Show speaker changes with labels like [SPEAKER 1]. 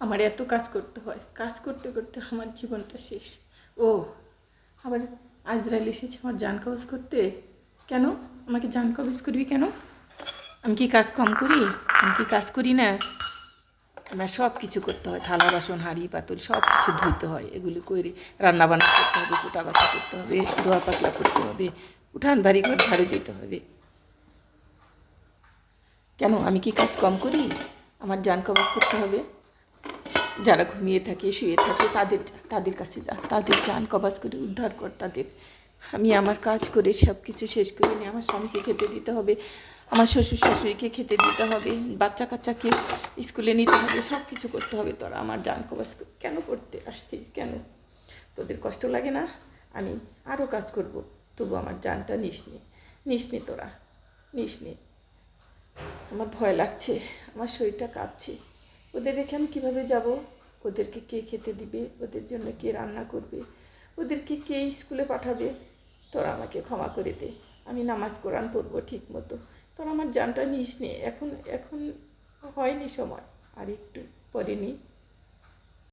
[SPEAKER 1] আমার এত কাজ করতে হয়। কাজ করতে করতে আমার জীবনটা শেষ। ও, আবার আজরাইল এসেছে আমার জান কবজ করতে? কেন? আমাকে জান কবজ করবি কেন? আমি কি কাজ কম করি? আমি কি কাজ করি না? আমার সব কিছু করতে হয়। থালা বাসন, হাঁড়ি, পাতল, সব কিছু ধুইতে হয়। এগুলি করে রান্না বান্না করতে হবে কুটা বাসা করতে হবে, ধোয়া পাতলা করতে হবে, উঠান বাড়ি ঘর ঝাড়ু দিতে হবে। কেন? আমি কি কাজ কম করি? আমার জান কবজ করতে হবে? যারা ঘুমিয়ে থাকে, শুয়ে থাকে, তাদের তাদের কাছে যা, তাদের জান কবাজ করে উদ্ধার কর তাদের। আমি আমার কাজ করে সব কিছু শেষ করে নিয়ে আমার স্বামীকে খেতে দিতে হবে, আমার শ্বশুর শাশুড়িকে খেতে দিতে হবে, বাচ্চা কাচ্চাকে স্কুলে নিতে হবে সব কিছু করতে হবে। তোরা আমার কবাজ কর- কেন করতে আসছিস? কেন? তোদের কষ্ট লাগে না? আমি আরও কাজ করব, তবু আমার জানটা নিস নি নিস নি তোরা, নিস নি। আমার ভয় লাগছে, আমার শরীরটা কাঁপছে। ওদের রেখে আমি কীভাবে যাব? ওদেরকে কে খেতে দিবে? ওদের জন্য কে রান্না করবে? ওদেরকে কে স্কুলে পাঠাবে? তোরা আমাকে ক্ষমা করে দে। আমি নামাজ কোরআন পড়ব ঠিক মতো তোরা আমার জানটা নিস নে। এখন এখন হয়নি সময়। আর একটু পরে নি।